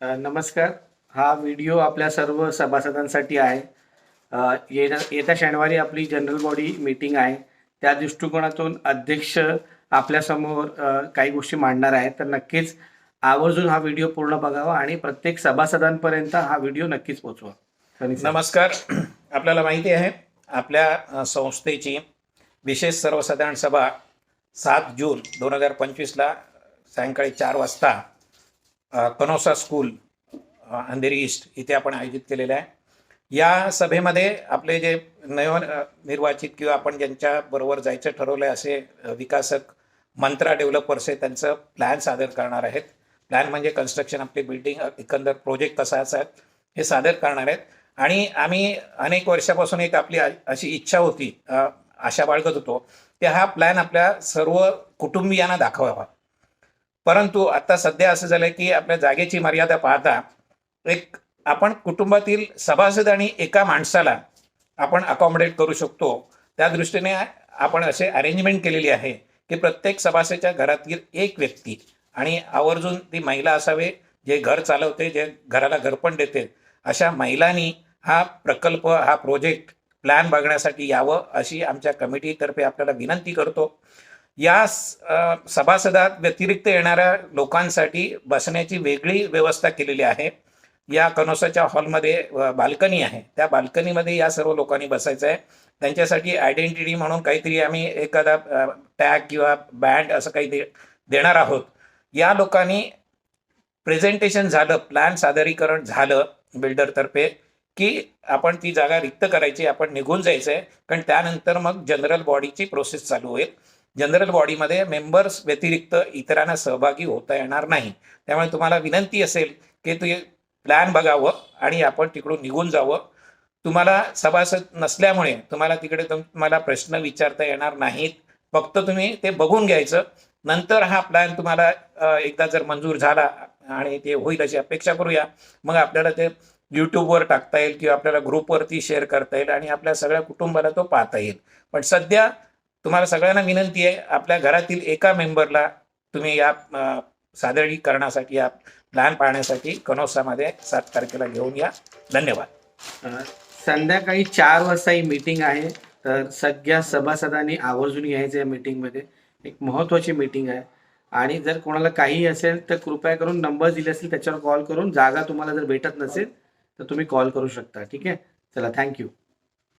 नमस्कार. हा व्हिडिओ आपल्या सर्व सभासदांसाठी आहे. येण्या येत्या शनिवारी आपली जनरल बॉडी मीटिंग आहे. त्या दृष्टिकोनातून अध्यक्ष आपल्यासमोर काही गोष्टी मांडणार आहेत. तर नक्कीच आवर्जून हा व्हिडिओ पूर्ण बघावा आणि प्रत्येक सभासदांपर्यंत हा व्हिडिओ नक्कीच पोचवा नमस्कार. आपल्याला माहिती आहे आपल्या संस्थेची विशेष सर्वसाधारण सभा सात जून दोन हजार पंचवीसला सायंकाळी चार वाजता कनोसा स्कूल अंधेरी ईस्ट इथे आपण आयोजित केलेलं आहे. या सभेमध्ये आपले जे नव निर्वाचित किंवा आपण ज्यांच्याबरोबर जायचं ठरवलं आहे असे विकासक मंत्रा डेव्हलपर्स आहे त्यांचं प्लॅन सादर करणार आहेत. प्लॅन म्हणजे कन्स्ट्रक्शन आपली बिल्डिंग एकंदर प्रोजेक्ट कसा असा हे सादर करणार आहेत. आणि आम्ही अनेक वर्षापासून एक आपली अशी इच्छा होती आशा बाळगत होतो की हा प्लॅन आपल्या सर्व कुटुंबियांना दाखवावा. परंतु आता सध्या असं झालं की आपल्या जागेची मर्यादा पाहता एक आपण कुटुंबातील सभासद आणि एका माणसाला आपण अकॉमोडेट करू शकतो. त्या दृष्टीने आपण असे अरेंजमेंट केलेली आहे की प्रत्येक सभासदच्या घरातील एक व्यक्ती आणि आवर्जून ती महिला असावे जे घर चालवते जे घराला घरपण देते अशा महिलांनी हा प्रकल्प हा प्रोजेक्ट प्लॅन बघण्यासाठी यावं अशी आमच्या कमिटीतर्फे आपल्याला विनंती करतो. या सभासदात व्यतिरिक्त येणाऱ्या लोकांसाठी बसण्याची वेगळी व्यवस्था केलेली आहे. या कनोसाच्या हॉलमध्ये बाल्कनी आहे. त्या बाल्कनीमध्ये या सर्व लोकांनी बसायचं आहे. त्यांच्यासाठी आयडेंटिटी म्हणून काहीतरी आम्ही एखादा टॅग किंवा बँड असं काही दे देणार आहोत. या लोकांनी प्रेझेंटेशन झालं प्लॅन सादरीकरण झालं बिल्डरतर्फे की आपण ती जागा रिक्त करायची आपण निघून जायचं आहे कारण त्यानंतर मग जनरल बॉडीची प्रोसेस चालू होईल. जनरल बॉडीमध्ये मेंबर्स व्यतिरिक्त इतरांना सहभागी होता येणार नाही. त्यामुळे तुम्हाला विनंती असेल की ते प्लॅन बघावं आणि आपण तिकडून निघून जावं. तुम्हाला सभासद नसल्यामुळे तुम्हाला तिकडे तुम्हाला प्रश्न विचारता येणार नाहीत. फक्त तुम्ही ते बघून घ्यायचं. नंतर हा प्लॅन तुम्हाला एकदा जर मंजूर झाला आणि ते होईल अशी अपेक्षा करूया. मग आपल्याला ते यूट्यूबवर टाकता येईल किंवा आपल्याला ग्रुपवरती शेअर करता येईल आणि आपल्या सगळ्या कुटुंबाला तो पाहता येईल. पण सध्या तुम्हाला सगळ्यांना विनंती आहे आपल्या घरातील एका मेंबरला तुम्ही या सादरीकरणासाठी या प्लॅन पाहण्यासाठी कनोसामध्ये सात तारखेला घेऊन या. धन्यवाद. संध्याकाळी चार वाजता ही मीटिंग आहे. तर सगळ्या सभासदांनी आवर्जून यायचं या मीटिंगमध्ये. एक महत्त्वाची मीटिंग आहे. आणि जर कोणाला काही असेल तर कृपया करून नंबर दिले असतील त्याच्यावर कॉल करून जागा तुम्हाला जर भेटत नसेल तर तुम्ही कॉल करू शकता. ठीक आहे? चला थँक्यू.